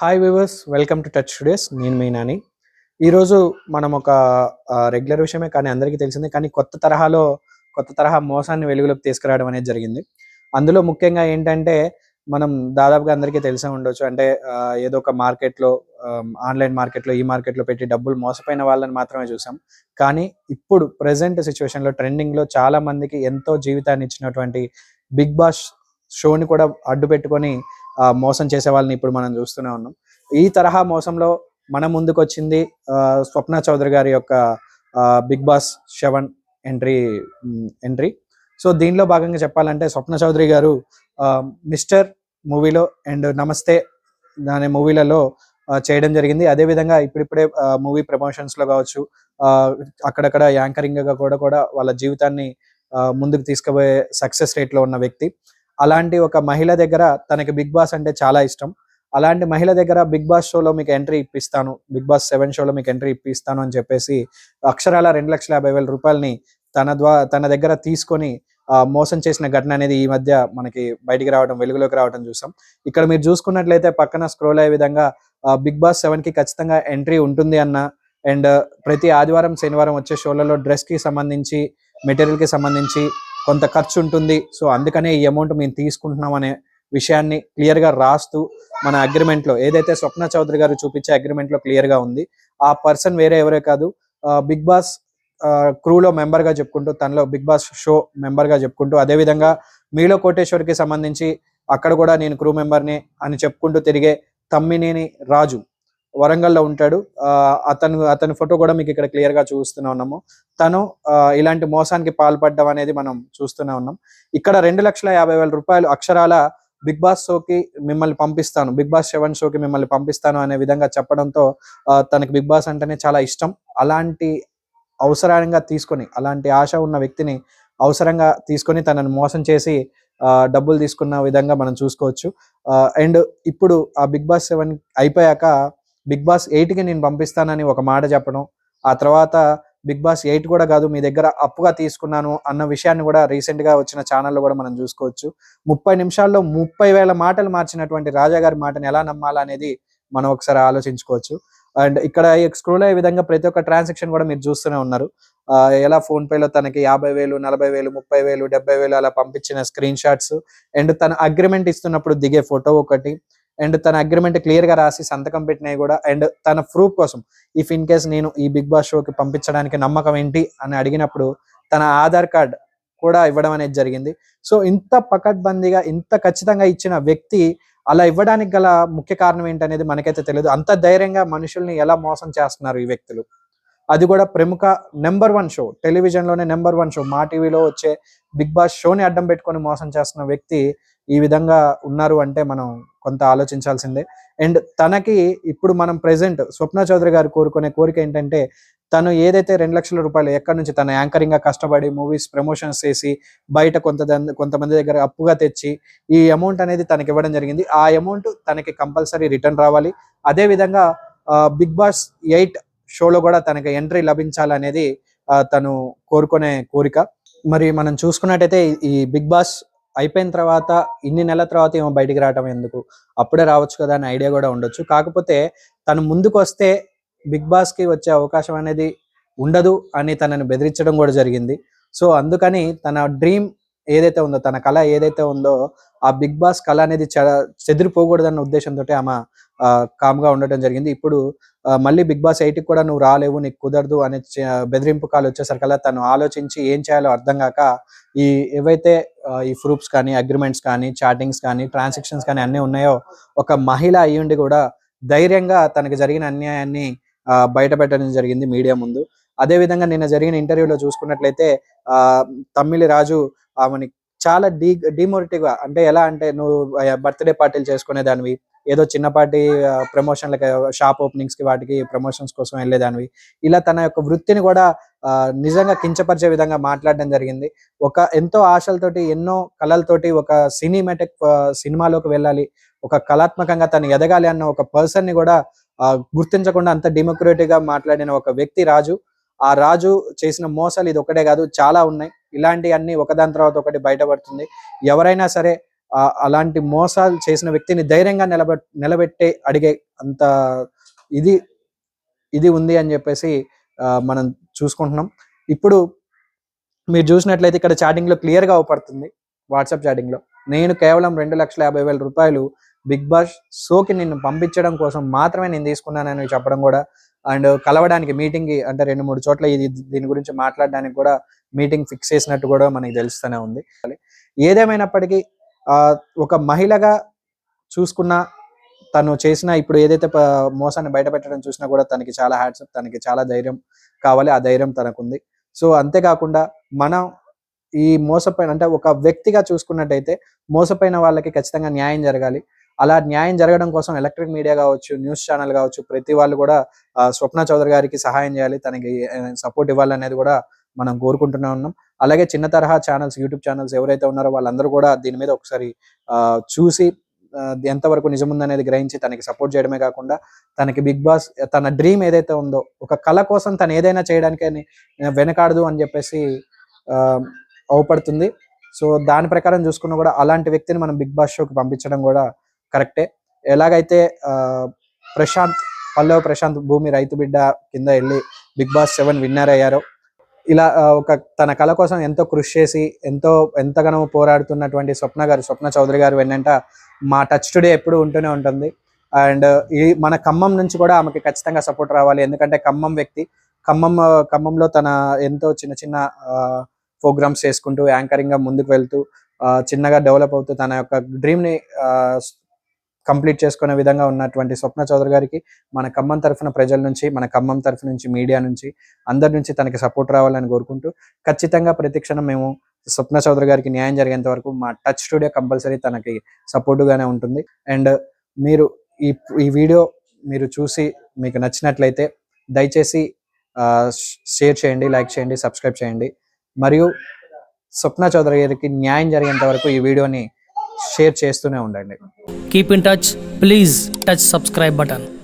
Hi viewers welcome to Touch Studios నేను మీ నాని. ఈరోజు మనం ఒక రెగ్యులర్ విషయమే కానీ అందరికీ తెలిసిందే కానీ కొత్త తరహాలో కొత్త తరహా మోసాన్ని వెలుగులోకి తీసుకురావడం అనేది జరిగింది. అందులో ముఖ్యంగా ఏంటంటే మనం దాదాపుగా అందరికీ తెలిసే ఉండొచ్చు. అంటే ఏదో ఒక మార్కెట్లో ఆన్లైన్ మార్కెట్లో ఈ మార్కెట్లో పెట్టి డబ్బులు మోసపోయిన వాళ్ళని మాత్రమే చూసాం. కానీ ఇప్పుడు ప్రజెంట్ సిచ్యువేషన్లో ట్రెండింగ్లో చాలా మందికి ఎంతో జీవితాన్ని ఇచ్చినటువంటి బిగ్ బాస్ షోని కూడా అడ్డు పెట్టుకొని మోసం చేసే వాళ్ళని ఇప్పుడు మనం చూస్తూనే ఉన్నాం. ఈ తరహా మోసంలో మన ముందుకు వచ్చింది స్వప్న చౌదరి గారి యొక్క Bigg Boss seven entry entry. So దీనిలో భాగంగా చెప్పాలంటే స్వప్న చౌదరి గారు మిస్టర్ మూవీలో అండ్ నమస్తే అనే మూవీలలో చేయడం జరిగింది. అదేవిధంగా ఇప్పుడిప్పుడే మూవీ ప్రమోషన్స్లో కావచ్చు అక్కడక్కడ యాంకరింగ్గా కూడా కూడా వాళ్ళ జీవితాన్ని ముందుకు తీసుకుపోయే సక్సెస్ రేట్లో ఉన్న వ్యక్తి. అలాంటి ఒక మహిళ దగ్గర తనకి బిగ్ బాస్ అంటే చాలా ఇష్టం. అలాంటి మహిళ దగ్గర బిగ్ బాస్ షోలో మీకు ఎంట్రీ ఇప్పిస్తాను. బిగ్ బాస్ సెవెన్ షోలో మీకు ఎంట్రీ ఇప్పిస్తాను అని చెప్పేసి అక్షరాల రెండు లక్షల యాభై వేల రూపాయలని తన ద్వారా తన దగ్గర తీసుకొని మోసం చేసిన ఘటన అనేది ఈ మధ్య మనకి బయటికి రావడం వెలుగులోకి రావడం చూసాం. ఇక్కడ మీరు చూసుకున్నట్లయితే పక్కన స్క్రోల్ అయ్యే విధంగా బిగ్ బాస్ సెవెన్కి ఖచ్చితంగా ఎంట్రీ ఉంటుంది అన్న అండ్ ప్రతి ఆదివారం శనివారం వచ్చే షోలలో డ్రెస్కి సంబంధించి మెటీరియల్కి సంబంధించి కొంత ఖర్చు ఉంటుంది. సో అందుకనే ఈ అమౌంట్ మేము తీసుకుంటున్నాం అనే విషయాన్ని క్లియర్గా రాస్తూ మన అగ్రిమెంట్లో ఏదైతే స్వప్న చౌదరి గారు చూపించే అగ్రిమెంట్లో క్లియర్గా ఉంది ఆ పర్సన్ వేరే ఎవరే కాదు బిగ్ బాస్ క్రూలో మెంబర్గా చెప్పుకుంటూ తనలో బిగ్ బాస్ షో మెంబర్గా చెప్పుకుంటూ అదే విధంగా మీలో కోటేశ్వర్కి సంబంధించి అక్కడ కూడా నేను క్రూ మెంబర్ని అని చెప్పుకుంటూ తిరిగే తమ్మినేని రాజు. వరంగల్లో ఉంటాడు. అతను అతని ఫోటో కూడా మీకు ఇక్కడ క్లియర్గా చూస్తూనే ఉన్నాము. తను ఇలాంటి మోసానికి పాల్పడ్డం అనేది మనం చూస్తూనే ఉన్నాం. ఇక్కడ రెండు లక్షల యాభై వేల రూపాయలు అక్షరాల బిగ్ బాస్ షోకి మిమ్మల్ని పంపిస్తాను. బిగ్ బాస్ సెవెన్ షోకి మిమ్మల్ని పంపిస్తాను అనే విధంగా చెప్పడంతో తనకి బిగ్ బాస్ అంటేనే చాలా ఇష్టం. అలాంటి అవసరంగా తీసుకొని అలాంటి ఆశ ఉన్న వ్యక్తిని అవసరంగా తీసుకొని తనను మోసం చేసి డబ్బులు తీసుకున్న విధంగా మనం చూసుకోవచ్చు. అండ్ ఇప్పుడు ఆ బిగ్ బాస్ సెవెన్ అయిపోయాక బిగ్ బాస్ ఎయిట్కి నేను పంపిస్తానని ఒక మాట చెప్పడం ఆ తర్వాత బిగ్ బాస్ ఎయిట్ కూడా కాదు మీ దగ్గర అప్పుగా తీసుకున్నాను అన్న విషయాన్ని కూడా రీసెంట్గా గా వచ్చిన ఛానల్లో కూడా మనం చూసుకోవచ్చు. ముప్పై నిమిషాల్లో ముప్పై వేల మాటలు మార్చినటువంటి రాజా గారి మాటని ఎలా నమ్మాలనేది మనం ఒకసారి ఆలోచించుకోవచ్చు. అండ్ ఇక్కడ స్క్రోల్ అయ్యే విధంగా ప్రతి ఒక్క ట్రాన్సాక్షన్ కూడా మీరు చూస్తూనే ఉన్నారు. ఆ, ఎలా ఫోన్పేలో తనకి యాభై వేలు నలభై వేలు ముప్పై వేలు డెబ్బై వేలు అలా పంపించిన స్క్రీన్ షాట్స్ అండ్ తన అగ్రిమెంట్ ఇస్తున్నప్పుడు దిగే ఫోటో ఒకటి అండ్ తన అగ్రిమెంట్ క్లియర్గా రాసి సంతకం పెట్టినవి కూడా అండ్ తన ప్రూఫ్ కోసం ఇఫ్ ఇన్ కేస్ నేను ఈ బిగ్ బాస్ షోకి పంపించడానికి నమ్మకం ఏంటి? అని అడిగినప్పుడు తన ఆధార్ కార్డ్ కూడా ఇవ్వడం అనేది జరిగింది. సో ఇంత పకడ్బందీగా ఇంత ఖచ్చితంగా ఇచ్చిన వ్యక్తి అలా ఇవ్వడానికి గల ముఖ్య కారణం ఏంటనేది మనకైతే తెలియదు. అంత ధైర్యంగా మనుషుల్ని ఎలా మోసం చేస్తున్నారు ఈ వ్యక్తులు? అది కూడా ప్రముఖ నెంబర్ వన్ షో టెలివిజన్లోనే నెంబర్ వన్ షో మా టీవీలో వచ్చే బిగ్ బాస్ షోని అడ్డం పెట్టుకొని మోసం చేస్తున్న వ్యక్తి ఈ విధంగా ఉన్నారు అంటే మనం కొంత ఆలోచించాల్సిందే. అండ్ తనకి ఇప్పుడు మనం ప్రెసెంట్ స్వప్న చౌదరి గారు కోరుకునే కోరిక ఏంటంటే తను ఏదైతే రెండు లక్షల రూపాయలు ఎక్కడి నుంచి తన యాంకరింగ్గా కష్టపడి మూవీస్ ప్రమోషన్స్ చేసి బయట కొంత కొంతమంది దగ్గర అప్పుగా తెచ్చి ఈ అమౌంట్ అనేది తనకి ఇవ్వడం జరిగింది. ఆ అమౌంట్ తనకి కంపల్సరీ రిటర్న్ రావాలి. అదే విధంగా బిగ్ బాస్ ఎయిట్ షోలో కూడా తనకి ఎంట్రీ లభించాలనేది తను కోరుకునే కోరిక. మరి మనం చూసుకున్నట్టయితే ఈ బిగ్ బాస్ అయిపోయిన తర్వాత ఇన్ని నెలల తర్వాత ఏమో బయటికి రావటం ఎందుకు? అప్పుడే రావచ్చు కదా అనే ఐడియా కూడా ఉండొచ్చు. కాకపోతే తను ముందుకు వస్తే బిగ్ బాస్కి వచ్చే అవకాశం అనేది ఉండదు అని తనని బెదిరించడం కూడా జరిగింది. సో అందుకని తన డ్రీమ్ ఏదైతే ఉందో తన కళ ఏదైతే ఉందో ఆ బిగ్ బాస్ కళ అనేది చెదిరిపోకూడదన్న ఉద్దేశంతో ఆమె కామ్గా గా ఉండటం జరిగింది. ఇప్పుడు మళ్ళీ బిగ్ బాస్ ఎయిట్ కూడా నువ్వు రాలేవు నీకు కుదరదు అనే బెదిరింపు కాలు వచ్చేసరికల్లా తను ఆలోచించి ఏం చేయాలో అర్థం కాక ఈ ఏవైతే ఈ ప్రూఫ్స్ కానీ అగ్రిమెంట్స్ కానీ చాటింగ్స్ కానీ ట్రాన్సాక్షన్స్ కానీ అన్నీ ఉన్నాయో ఒక మహిళ అయ్యుండి కూడా ధైర్యంగా తనకు జరిగిన అన్యాయాన్ని బయట పెట్టడం జరిగింది మీడియా ముందు. అదే విధంగా నిన్న జరిగిన ఇంటర్వ్యూలో చూసుకున్నట్లయితే ఆ తమ్మిలి రాజు ఆమెని చాలా డీ డిమోటివ్ అంటే ఎలా అంటే నువ్వు బర్త్డే పార్టీలు చేసుకునేదానివి ఏదో చిన్నపాటి ప్రమోషన్లకి షాప్ ఓపెనింగ్స్కి వాటికి ప్రమోషన్స్ కోసం వెళ్ళేదానివి. ఇలా తన యొక్క వృత్తిని కూడా నిజంగా కించపరిచే విధంగా మాట్లాడడం జరిగింది. ఒక ఎంతో ఆశలతోటి ఎన్నో కళలతోటి ఒక సినిమాటిక్ సినిమాలోకి వెళ్ళాలి ఒక కళాత్మకంగా తను ఎదగాలి అన్న ఒక పర్సన్ని కూడా గుర్తించకుండా అంత డెమోక్రటిక్గా మాట్లాడిన ఒక వ్యక్తి రాజు. ఆ రాజు చేసిన మోసాలు ఇది ఒకటే కాదు చాలా ఉన్నాయి. ఇలాంటి అన్ని ఒకదాని తర్వాత ఒకటి బయటపడుతుంది. ఎవరైనా సరే అలాంటి మోసాలు చేసిన వ్యక్తిని ధైర్యంగా నిలబె నిలబెట్టే అడిగే అంత ఇది ఇది ఉంది అని చెప్పేసి మనం చూసుకుంటున్నాం. ఇప్పుడు మీరు చూసినట్లయితే ఇక్కడ చాటింగ్లో క్లియర్గా అవపడుతుంది వాట్సాప్ చాటింగ్లో నేను కేవలం రెండు లక్షల యాభై వేల రూపాయలు బిగ్ బాస్ షోకి నిన్ను పంపించడం కోసం మాత్రమే నేను తీసుకున్నానని చెప్పడం కూడా అండ్ కలవడానికి మీటింగ్ అంటే రెండు మూడు చోట్ల ఇది దీని గురించి మాట్లాడడానికి కూడా మీటింగ్ ఫిక్స్ చేసినట్టు కూడా మనకి తెలుస్తూనే ఉంది. ఏదేమైనప్పటికీ ఒక మహిళగా చూసుకున్న తను చేసిన ఇప్పుడు ఏదైతే మోసాన్ని బయట పెట్టడం చూసినా కూడా తనకి చాలా హ్యాట్సప్ తనకి చాలా ధైర్యం కావాలి ఆ ధైర్యం తనకుంది. సో అంతేకాకుండా మనం ఈ మోసపోయిన అంటే ఒక వ్యక్తిగా చూసుకున్నట్టయితే మోసపోయిన వాళ్ళకి ఖచ్చితంగా న్యాయం జరగాలి. అలా న్యాయం జరగడం కోసం ఎలక్ట్రిక్ మీడియా కావచ్చు న్యూస్ ఛానల్ కావచ్చు ప్రతి వాళ్ళు కూడా స్వప్న చౌదరి గారికి సహాయం చేయాలి. తనకి సపోర్ట్ ఇవ్వాలనేది కూడా మనం కోరుకుంటూనే ఉన్నాం. అలాగే చిన్న తరహా ఛానల్స్ యూట్యూబ్ ఛానల్స్ ఎవరైతే ఉన్నారో వాళ్ళందరూ కూడా దీని మీద ఒకసారి ఆ, చూసి ఎంతవరకు నిజముందనేది గ్రహించి తనకి సపోర్ట్ చేయడమే కాకుండా తనకి బిగ్ బాస్ తన డ్రీమ్ ఏదైతే ఉందో ఒక కళ కోసం తను ఏదైనా చేయడానికి వెనకాడదు అని చెప్పేసి ఆ, అవపడుతుంది. సో దాని ప్రకారం చూసుకున్న కూడా అలాంటి వ్యక్తిని మనం బిగ్ బాస్ షోకి పంపించడం కూడా కరెక్టే. ఎలాగైతే ప్రశాంత్ పల్లవ్ ప్రశాంత్ భూమి రైతు బిడ్డ కింద వెళ్ళి బిగ్ బాస్ సెవెన్ విన్నర్ అయ్యారో ఇలా ఒక తన కళ కోసం ఎంతో కృషి చేసి ఎంతో ఎంతగానో పోరాడుతున్నటువంటి స్వప్న గారు స్వప్న చౌదరి గారు వెన్నంట మా టచ్ టుడే ఎప్పుడు ఉంటూనే ఉంటుంది. అండ్ ఈ మన ఖమ్మం నుంచి కూడా ఆమెకి ఖచ్చితంగా సపోర్ట్ రావాలి. ఎందుకంటే ఖమ్మం వ్యక్తి ఖమ్మం ఖమ్మంలో తన ఎంతో చిన్న చిన్న ప్రోగ్రామ్స్ చేసుకుంటూ యాంకరింగ్గా ముందుకు వెళ్తూ చిన్నగా డెవలప్ అవుతూ తన యొక్క డ్రీమ్ని కంప్లీట్ చేసుకునే విధంగా ఉన్నటువంటి స్వప్న చౌదరి గారికి మన ఖమ్మం తరఫున ప్రజల నుంచి మన ఖమ్మం తరఫు నుంచి మీడియా నుంచి అందరి నుంచి తనకి సపోర్ట్ రావాలని కోరుకుంటూ ఖచ్చితంగా ప్రతిక్షణం మేము స్వప్న చౌదరి గారికి న్యాయం జరిగేంత వరకు మా టచ్ స్టూడియో కంపల్సరీ తనకి సపోర్టుగానే ఉంటుంది. అండ్ మీరు ఈ ఈ వీడియో మీరు చూసి మీకు నచ్చినట్లయితే దయచేసి షేర్ చేయండి లైక్ చేయండి సబ్స్క్రైబ్ చేయండి. మరియు స్వప్న చౌదరి గారికి న్యాయం జరిగేంత వరకు ఈ వీడియోని షేర్ చేస్తూనే ఉండండి. Keep in touch. Please touch subscribe button.